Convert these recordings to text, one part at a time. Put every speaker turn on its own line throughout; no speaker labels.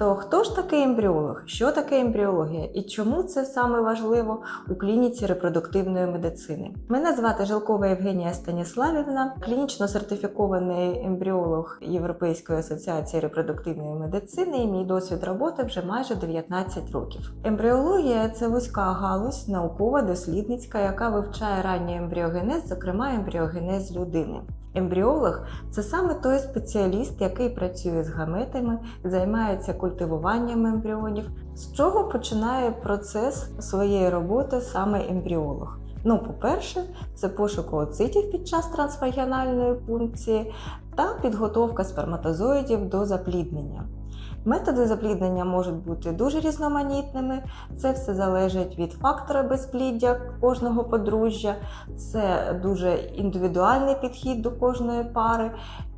То хто ж такий ембріолог? Що таке ембріологія і чому це саме важливо у клініці репродуктивної медицини? Мене звати Жилкова Євгенія Станіславівна, клінічно сертифікований ембріолог Європейської асоціації репродуктивної медицини. І мій досвід роботи вже майже 19 років. Ембріологія це вузька галузь, наукова, дослідницька, яка вивчає ранній ембріогенез, зокрема ембріогенез людини. Ембріолог це саме той спеціаліст, який працює з гаметами, займається культивуванням ембріонів. З чого починає процес своєї роботи саме ембріолог? Ну, по-перше, це пошук оцитів під час трансвагіональної пункції та підготовка сперматозоїдів до запліднення. Методи запліднення можуть бути дуже різноманітними. Це все залежить від фактора безпліддя кожного подружжя, це дуже індивідуальний підхід до кожної пари,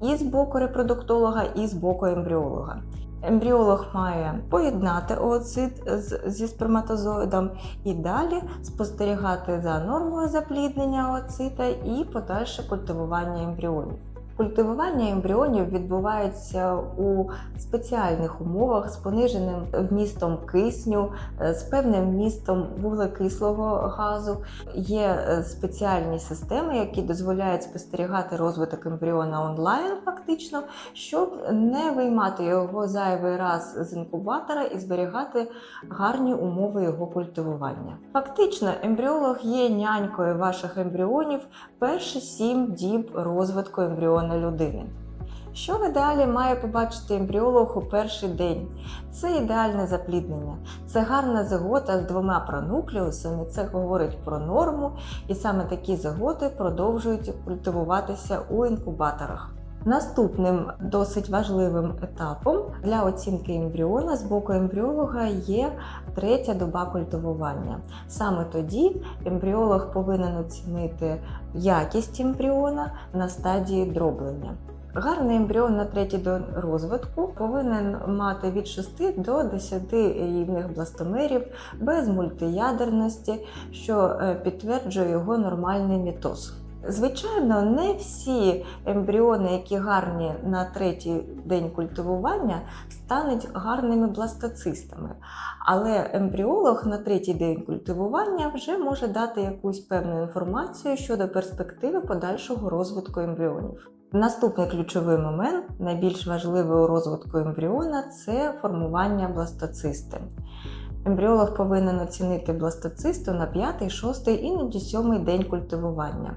і з боку репродуктолога, і з боку ембріолога. Ембріолог має поєднати ooцит з, зі сперматозоїдом і далі спостерігати за нормою запліднення ooцита і подальше культивування ембріонів. Культивування ембріонів відбувається у спеціальних умовах з пониженим вмістом кисню, е, з певним вмістом вуглекислого газу. Є е, спеціальні системи, які дозволяють спостерігати розвиток ембріона онлайн, фактично, щоб не виймати його зайвий раз з інкубатора і зберігати гарні умови його культивування. Фактично, ембріолог є нянькою ваших ембріонів перші сім діб розвитку ембріона людини. Що в ідеалі має побачити ембріолог у перший день? Це ідеальне запліднення, це гарна зигота з двома пронуклеусами, це говорить про норму, і саме такі зиготи продовжують культивуватися у інкубаторах. Наступним досить важливим етапом для оцінки ембріона з боку ембріолога є третя доба культивування. Саме тоді ембріолог повинен оцінити якість ембріона на стадії дроблення. Гарний ембріон на третій до розвитку повинен мати від 6 до 10 рівних бластомерів без мультиядерності, що е, підтверджує його нормальний мітоз. Звичайно, не всі ембріони, які гарні на третій день культивування, стануть гарними бластоцистами. Але ембріолог на третій день культивування вже може дати якусь певну інформацію щодо перспективи подальшого розвитку ембріонів. Наступний ключовий момент, найбільш важливий у розвитку ембріона, це формування бластоцисти. Ембріолог повинен оцінити бластоцисту на 5, 6, іноді 7 день культивування.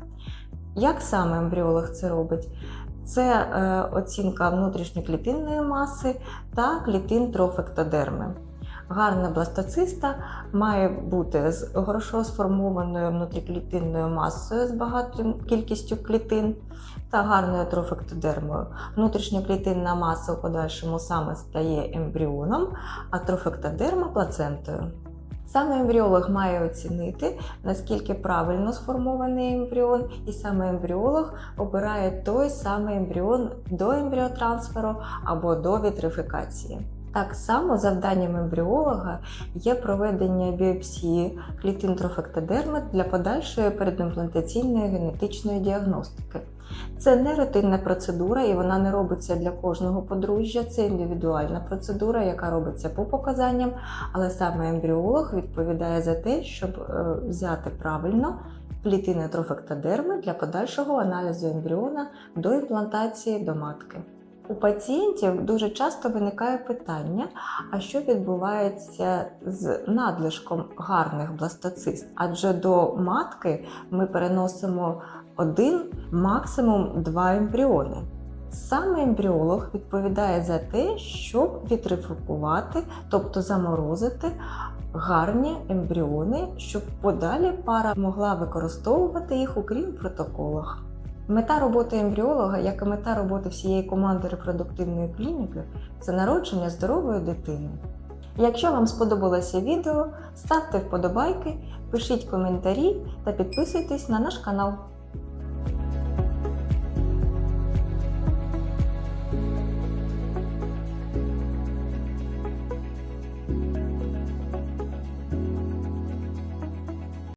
Як саме ембріолог це робить? Це е, оцінка внутрішньоклітинної маси та клітин трофектодерми. Гарна бластоциста має бути з хорошо сформованою внутріклітинною масою з багатою кількістю клітин та гарною трофектодермою. Внутрішньоклітинна маса у подальшому саме стає ембріоном, а трофектодерма плацентою. Саме ембріолог має оцінити, наскільки правильно сформований ембріон, і саме ембріолог обирає той самий ембріон до ембріотрансферу або до вітрифікації. Так само завданням ембріолога є проведення біопсії клітин трофектодерми для подальшої передімплантаційної генетичної діагностики. Це не рутинна процедура, і вона не робиться для кожного подружжя. Це індивідуальна процедура, яка робиться по показанням, але саме ембріолог відповідає за те, щоб е, взяти правильно клітини трофектодерми для подальшого аналізу ембріона до імплантації до матки. У пацієнтів дуже часто виникає питання, а що відбувається з надлишком гарних бластоцист? Адже до матки ми переносимо один, максимум два ембріони. Саме ембріолог відповідає за те, щоб вітрифікувати, тобто заморозити гарні ембріони, щоб подалі пара могла використовувати їх у кріопротоколах. Мета роботи ембріолога, як і мета роботи всієї команди репродуктивної клініки, це народження здорової дитини. Якщо вам сподобалося відео, ставте вподобайки, пишіть коментарі та підписуйтесь на наш канал.